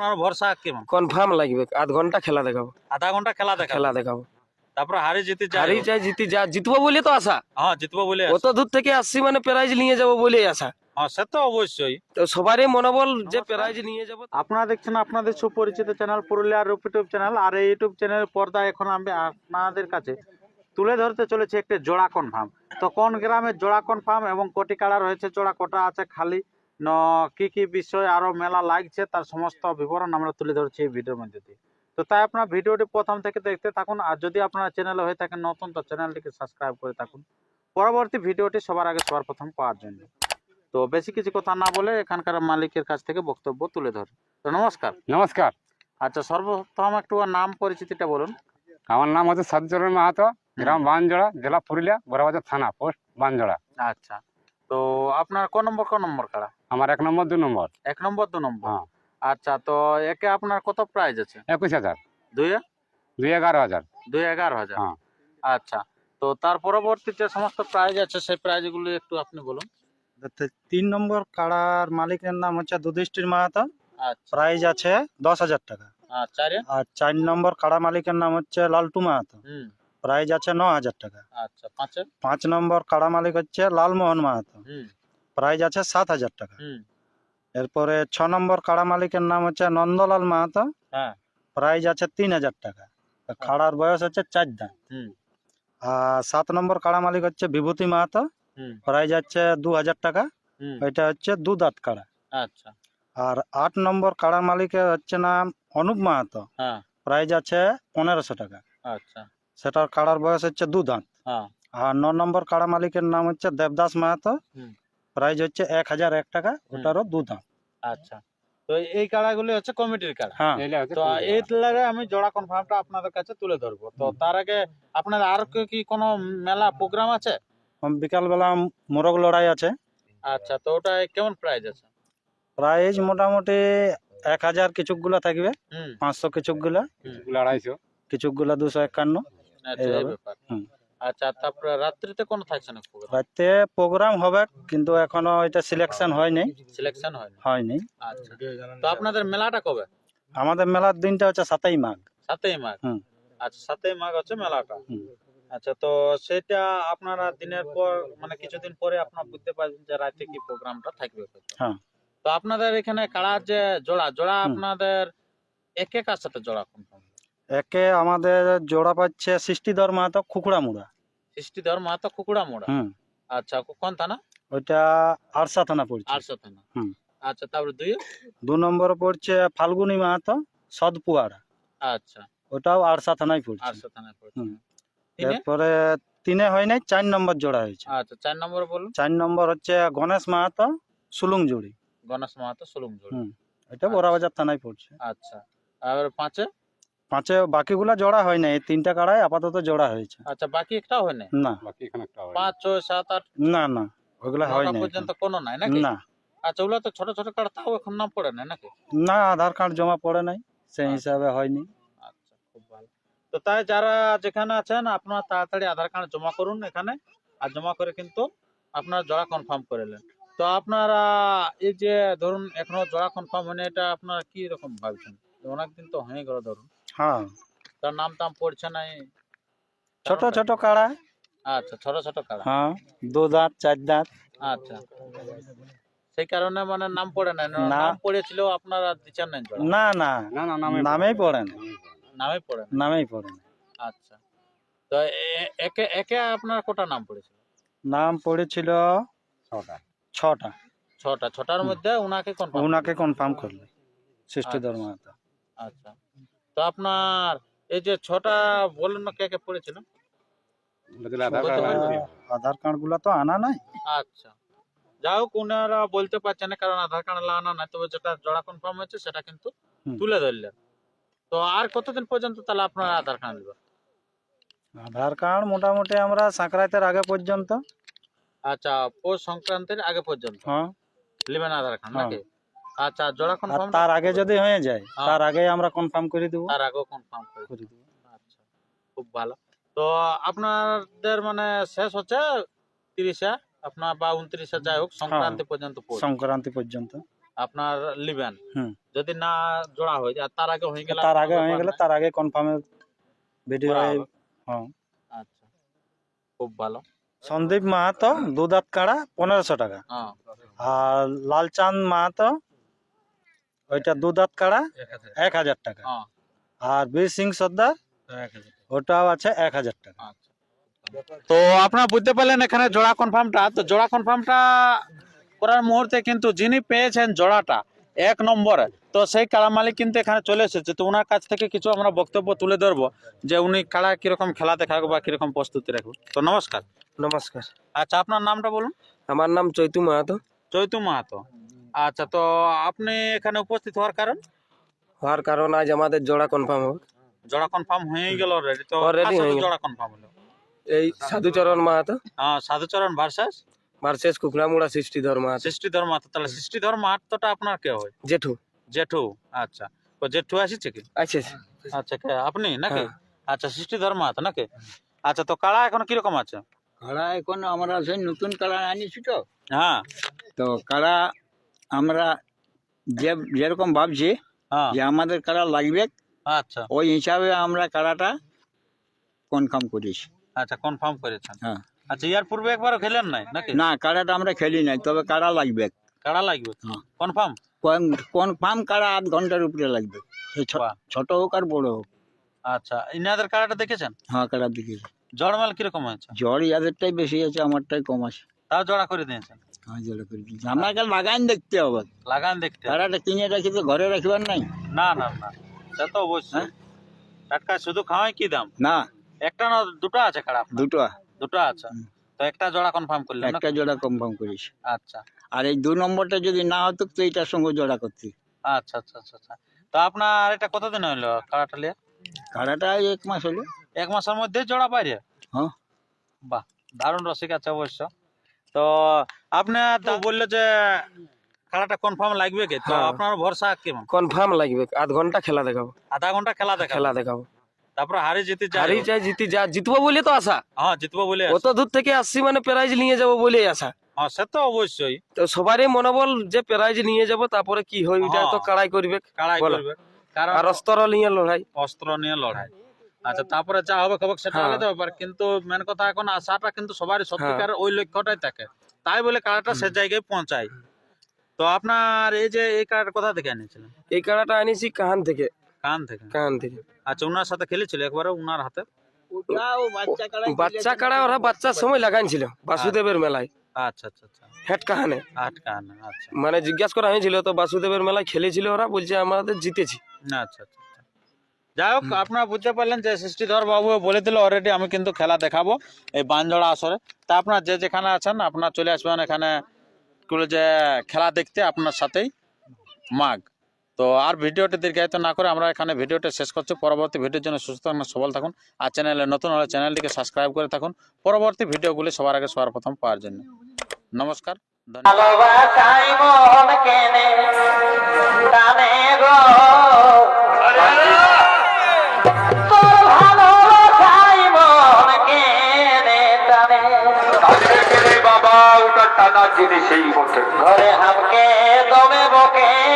আপনার ভরসা কেমন? কনফার্ম লাগবে। আধ ঘণ্টা খেলা দেখাবো। আধা ঘণ্টা খেলা দেখা খেলা দেখাবো। তারপরে হারি জিতে যাই হারি চাই জিতি যা জিতবো বলে তো আশা। হ্যাঁ জিতবো বলে অত দূর থেকে আসছি মানে প্রাইজ নিয়ে যাব বলেই আশা। হ্যাঁ সে তো অবশ্যই। তো সবারই মনোবল যে প্রাইজ নিয়ে যাব। আপনারা দেখছেন আপনাদের সুপরিচিত চ্যানেল পুরুলিয়ার ইউটিউব চ্যানেল আর এই ইউটিউব চ্যানেল পর্দা এখন আমি আপনাদের কাছে তুলে ধরতে চলেছে একটি জোড়া কনফার্ম তো কোন গ্রামের জোড়া কনফার্ম এবং কোটি কাড়া রয়েছে? জোড়া কোটা আছে খালি? কি কি বিষয় আরও মেলা লাগছে তার সমস্ত বিবরণ আমরা তুলে ধরছি এই ভিডিওর মধ্যে দিয়ে। তো তাই আপনার ভিডিওটি প্রথম থেকে দেখতে থাকুন আর যদি আপনার চ্যানেলে হয়ে থাকেন নতুন তো চ্যানেলটিকে সাবস্ক্রাইব করে থাকুন। পরবর্তী ভিডিওটি সবার আগে সবার প্রথম পাওয়ার জন্য। তো বেশি কিছু কথা না বলে এখানকার মালিকের কাছ থেকে বক্তব্য তুলে ধর। তো নমস্কার। নমস্কার। আচ্ছা সর্বপ্রথম একটু নাম পরিচিতিটা বলুন। আমার নাম হচ্ছে সাদচরণ মাহাতো গ্রাম বানজোড়া জেলা পুরুলিয়া বড়বাজার থানা পোস্ট বানজোড়া আচ্ছা। তো আপনার কোন নম্বর কোন নম্বর কাড়া আমার এক নম্বর দু নম্বর। এক নম্বর দু নম্বর? হ্যাঁ। আচ্ছা তো একে আপনার কত প্রাইজ আছে? একুশ হাজার। দুই দুই এগারো হাজার। দুই এগারো হাজার? হ্যাঁ। আচ্ছা তো তার পরবর্তী যে সমস্ত প্রাইজ আছে সেই প্রাইজগুলো একটু আপনি বলুন। তিন নম্বর কাড়ার মালিকের নাম হচ্ছে দুধিষ্ঠির মাহাতো। আচ্ছা। প্রাইজ আছে দশ হাজার টাকা। আর আর চার নম্বর কাড়া মালিকের নাম হচ্ছে লালটু মাহাতো। হুম। প্রাইজ আছে ন হাজার টাকা। আচ্ছা পাঁচে পাঁচ নম্বর কাড়া মালিক হচ্ছে লালমোহন মাহাতো। প্রাইজ আছে সাত হাজার টাকা। এরপরে ছ নম্বর কাড়া মালিকের নাম হচ্ছে নন্দলাল মাহাতো। হ্যাঁ। প্রাইজ আছে তিন হাজার টাকা। খাড়ার বয়স হচ্ছে চার দাম আর সাত নম্বর কাড়া মালিক হচ্ছে বিভূতি মাহাতো। প্রাইজ আছে দু হাজার টাকা। এটা হচ্ছে দু দাঁত কাড়া। আচ্ছা। আর আট নম্বর কাড়া মালিকের হচ্ছে নাম অনুপ মাহাতো। হ্যাঁ। প্রাইজ আছে পনেরোশো টাকা। আচ্ছা। সেটার কাড়ার বয়স হচ্ছে দু দাঁত। হ্যাঁ। আর ন নম্বর কাড়া মালিকের নাম হচ্ছে দেবদাস মাহাতো। হুম। প্রাইজ হচ্ছে এক হাজার এক টাকা ওটারও দু দাঁত। আচ্ছা। তো এই কাড়াগুলি হচ্ছে কমিটির কাড়া। হ্যাঁ। তো এই লাগে আমি জোড়া কনফার্মটা আপনাদের কাছে তুলে ধরবো। তো তার আগে আপনার আর কি- কি কোনো মেলা প্রোগ্রাম আছে? বিকালবেলা মোরগ লড়াই আছে। আচ্ছা তো ওটা কেমন প্রাইস আছে? প্রাইজ মোটামুটি এক হাজার কিছুকগুলো থাকবে। পাঁচশো কিছুকগুলো। এগুলো আড়াইশো। কিছুকগুলো দুশো একান্ন। আচ্ছা হুম। আচ্ছা তারপরে রাত্রিতে কোনো থাকছে না প্রোগ্রাম রাতে প্রোগ্রাম হবে কিন্তু এখনও এটা সিলেকশন হয়নি। সিলেকশন হয়নি? হয়নি। আচ্ছা। তো আপনাদের মেলাটা কবে? আমাদের মেলার দিনটা হচ্ছে সাতাই মাঘ। সাতই মাঘ? আচ্ছা সাতই মাঘ হচ্ছে মেলাটা। আচ্ছা তো সেটা আপনারা দিনের পর মানে কিছুদিন পরে আপনারা বুঝতে পারবেন যে রাতে কি প্রোগ্রামটা থাকবে হ্যাঁ। তো আপনাদের এখানে কাড়ার যে জোড়া জোড়া আপনাদের এক এক কার সাথে জোড়া কনফার্ম? একে আমাদের জোড়া পাচ্ছে সৃষ্টিধর মাহাতো খুকুড়া মুড়া সৃষ্টিধর মাহাতো কুকুড়া মোড়া হুম। আচ্ছা কোন থানা? ওইটা আরসা থানা পড়ছে। আটশো থানা। হুম। আচ্ছা তারপরে দুই? দু নম্বর পড়ছে ফাল্গুনি মাহাতো সদপুয়াড়া আচ্ছা। ওটাও আরসা থানায় পড়ছে। আটশো থানায় পড়ছে। এরপরে তিনে হয় নাই চার নম্বর জোড়া হয়েছে। আচ্ছা চার নম্বর বলুন। চার নম্বর হচ্ছে গণেশ মাহাতো সুলুং জুড়ি গণেশ মাহাতো সোলুম জোড়া হুম। এটা বড়াবাজার থানায় পড়ছে। আচ্ছা। আর পাঁচে? পাঁচে বাকিগুলা জোড়া হয় নাই এই তিনটা কাড়াই আপাতত জোড়া হয়েছে। আচ্ছা বাকি একটাও হয় না না। বাকি এখানে একটা হবে। পাঁচ ছয় সাত আট? না না ওগুলা হয় নাই পর্যন্ত কোনো নাই নাকি? না। আচ্ছা ওগুলো তো ছোট ছোট কার্ড তাও এখন নাম পড়ে না নাকি? না আধার কার্ড জমা পড়ে নাই সেই হিসাবে হয়নি। আচ্ছা খুব ভালো। তো তাই যারা যেখানে আছেন আপনারা তাড়াতাড়ি আধার কার্ড জমা করুন এখানে আর জমা করে কিন্তু আপনার জোড়া কনফার্ম করে নেন। তো আপনারা এই যে ধরুন এখনও জোড়া কনফার্ম হয়নি এটা আপনারা কি রকম ভাবছেন? অনেকদিন তো হয়ে গেল ধরুন। হ্যাঁ তার নাম টাম পড়ছে নাই ছোট ছোট কাড়া আচ্ছা ছোট ছোট কাড়া হ্যাঁ দু দাঁত চার দাঁত আচ্ছা সেই কারণে মানে নাম পড়ে নাই না। নাম পড়েছিল আপনারা দিচ্ছেন নাই না না না না নামে নামেই পড়ে না নামে পড়ে না নামেই পড়ে না আচ্ছা তো এ- একে একে আপনার কোটা নাম পড়েছিল নাম পড়েছিল ছটা ছটা ছটা ছটার মধ্যে উনাকে কনফার্ম ওনাকে কনফার্ম করলে সৃষ্টিধর মাহাতো আচ্ছা তো আপনার এই যে ছটা বললেন না কে কে পড়েছিল? আধার কার্ডগুলা তো আনা নাই। আচ্ছা। যাই হোক ওনারা বলতে পারছেন না কারণ আধার কার্ড লাগানো নাই তবে যেটা জোড়া কনফার্ম হয়েছে সেটা কিন্তু তুলে ধরলেন। তো আর কতদিন পর্যন্ত তাহলে আপনার আধার কার্ড নেবেন? আধার কার্ড মোটামুটি আমরা সাঁকরাইতের আগে পর্যন্ত। আচ্ছা পৌষ সংক্রান্তির আগে পর্যন্ত। হ্যাঁ। নেবেন আধার কার্ড হ্যাঁ। নাকি আচ্ছা জোড়া কনফার্ম তার আগে যদি হয়ে যায় হ্যাঁ। তার আগে আমরা কনফার্ম করে দেবো। তার আগেও কনফার্ম করে দেবো। আচ্ছা খুব ভালো। তো আপনাদের মানে শেষ হচ্ছে তিরিশে আপনার বা উনত্রিশে যাই হোক সংক্রান্তি পর্যন্ত সংক্রান্তি পর্যন্ত। আপনার লিবেন। যদি না জোড়া হয় আর তার আগে হয়ে গেলে তার আগে হয়ে গেলে তার আগে কনফার্মে ভিডিও হ্যাঁ। আচ্ছা খুব ভালো। সন্দীপ মাহাতো দু দাঁত কাড়া পনেরোশো টাকা। হ্যাঁ। আর লালচাঁদ মাহাতো ওইটা দু দাঁত কাড়া এক হাজার। টাকা। হ্যাঁ। আর বীর সিং সর্দার ওটাও আছে এক হাজার টাকা। আচ্ছা। তো আপনারা বুঝতে পারলেন এখানে জোড়া কনফার্মটা তো জোড়া কনফার্মটা করার মুহূর্তে কিন্তু যিনি পেয়েছেন জোড়াটা এক নম্বরে তো সেই কাড়া মালিক কিন্তু এখানে চলে এসেছে। তো ওনার কাছ থেকে কিছু আমরা বক্তব্য তুলে ধরবো যে উনি কাড়া কীরকম খেলা দেখাবে বা কীরকম প্রস্তুতি রাখবে। তো নমস্কার। নমস্কার। আচ্ছা আপনার নামটা বলুন। আমার নাম চৈতু মাহাতো। চৈতু মাহাতো। আচ্ছা তো আপনি এখানে উপস্থিত হওয়ার কারণ? হওয়ার কারণ আজ আমাদের জোড়া কনফার্ম হবে জোড়া কনফার্ম হয়ে গেল অলরেডি তো Already কার সাথে হয়ে গেল। জোড়া কনফার্ম হলো? এই সাধুচরণ মাহাতো। হ্যাঁ সাধুচরণ ভার্সাস? ভার্সেস কুকড়ামুড়া সৃষ্টিধর মাহাতো। সৃষ্টিধর মাহাতো তাহলে সৃষ্টিধর মাহাতোটা আপনার কে হয়? জেঠু। জেঠু আচ্ছা। তো জেঠু আসিছে কি? আছে আচ্ছা কে? আপনি নাকি? হ্যাঁ। আচ্ছা সৃষ্টিধর মাহাতো নাকি? আচ্ছা তো কাড়া এখন কীরকম আছে? কাড়া এখন আমরা সেই নতুন কাড়া আনিছি তো। হ্যাঁ। তো কাড়া আমরা যে যেরকম ভাবছি হ্যাঁ। যে আমাদের কারা লাগবে আচ্ছা। ওই হিসাবে আমরা কারাটা কনফার্ম করেছি। আচ্ছা কনফার্ম করেছেন। হ্যাঁ। আচ্ছা ইয়ার পূর্বে একবারও খেলেন নাই নাকি? না কারাটা আমরা খেলি নাই তবে কারা লাগবে? কারা লাগবে? হ্যাঁ। কনফার্ম কনফার্ম কারা আধ ঘণ্টার উপরে লাগবে। ছোট হোক আর বড় হোক। আচ্ছা ইনাদের কারাটা দেখেছেন? হ্যাঁ কাড়া দেখেছি। জড়মাল কীরকম আছে জ্বর ইয়াদেরটাই বেশি আছে আমারটাই কম আছে। তাও জড়া করে দিয়েছেন? লাগান দেখতে হবে। লাগান দেখতে কিনে রাখি তো ঘরে রাখিবার নাই। না না না সে তো অবশ্যই। হ্যাঁ? টাটকা শুধু খাওয়াই কি দাম? না। একটা না দুটো আছে আপনার? দুটো। দুটো আছে? তো একটা জোড়া কনফার্ম? একটা জোড়া কনফার্ম করেছি আচ্ছা। আর এই দু নম্বরটা যদি না হতো তো এইটার সঙ্গে জোড়া করতি। আচ্ছা আচ্ছা আচ্ছা আচ্ছা। তো আপনার এটা কতদিন হইল কাড়াটা লিয়ে কাড়াটা এক মাস হলো। এক মাসের মধ্যে জোড়া বাইরে? হ্যাঁ। বাহ দারুণ রসিক আছে অবশ্য। তো আপনি তো বললে যে খেলাটা কনফার্ম লাগবে কি? তো হ্যাঁ। আপনার ভরসা কেমন? কনফার্ম লাগবে। আধ ঘণ্টা খেলা দেখাবো। আধা ঘণ্টা খেলা দেখা খেলা দেখাবো। তারপরে হারি জিতে যাই হারি চাই জিতি যা জিতবো বলে তো আশা। হ্যাঁ জিতবো বলে অত দূর থেকে আসছি মানে প্রাইজ নিয়ে যাব বলেই আশা। হ্যাঁ সে তো অবশ্যই। তো সবারই মনোবল যে প্রাইজ নিয়ে যাব তারপরে কি হয় ওইটা তো। কাড়াই করবে। কাড়াই করবে। কারণ আর অস্ত্র নিয়ে লড়াই। অস্ত্র নিয়ে লড়াই। আচ্ছা তারপরে যা হবে খবর সেটা। আলাদা ব্যাপার। কিন্তু মেন কথা এখন আশাটা কিন্তু সবারই সত্যিকার ওই লক্ষ্যটাই থাকে। তাই বলে কারাটা সে জায়গায় পৌঁছায়। তো আপনার এই যে এই কারাটা কোথা থেকে আনিয়েছিলেন এই কাড়াটা আনিছি কাহান থেকে। কান থেকে? কাহান থেকে। আচ্ছা ওনার সাথে খেলেছিল একবারে ওনার হাতে? বাচ্চা কাড়া ওরা বাচ্চার সময় লাগাইছিল বাসুদেবের মেলায়। আচ্ছা আচ্ছা আচ্ছা। হেড কাহানে। আট কান আচ্ছা। মানে জিজ্ঞাসা করা হয়েছিল তো বাসুদেবের মেলায় খেলেছিল ওরা বলছে আমাদের জিতেছি। আচ্ছা আচ্ছা আচ্ছা। যাই হোক আপনারা বুঝতে পারলেন যে সৃষ্টিধর বাবু বলে দিল অলরেডি আমি কিন্তু খেলা দেখাবো এই বানজোড়া আসরে। তা আপনার যে যেখানে আছেন আপনার চলে আসবেন এখানে যে খেলা দেখতে আপনার সাথেই মাগ। তো আর ভিডিওটি দীর্ঘায়িত না করে আমরা এখানে ভিডিওটা শেষ করছি। পরবর্তী ভিডিওর জন্য সুস্থ থাকুন সবল থাকুন। আর চ্যানেলে নতুন হলে চ্যানেলটিকে সাবস্ক্রাইব করে থাকুন। পরবর্তী ভিডিওগুলি সবার আগে সবার প্রথম পাওয়ার জন্য। নমস্কার ধন্যবাদ। বাবা সেই বটে ঘরে হামকে দমে বকে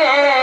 দিলে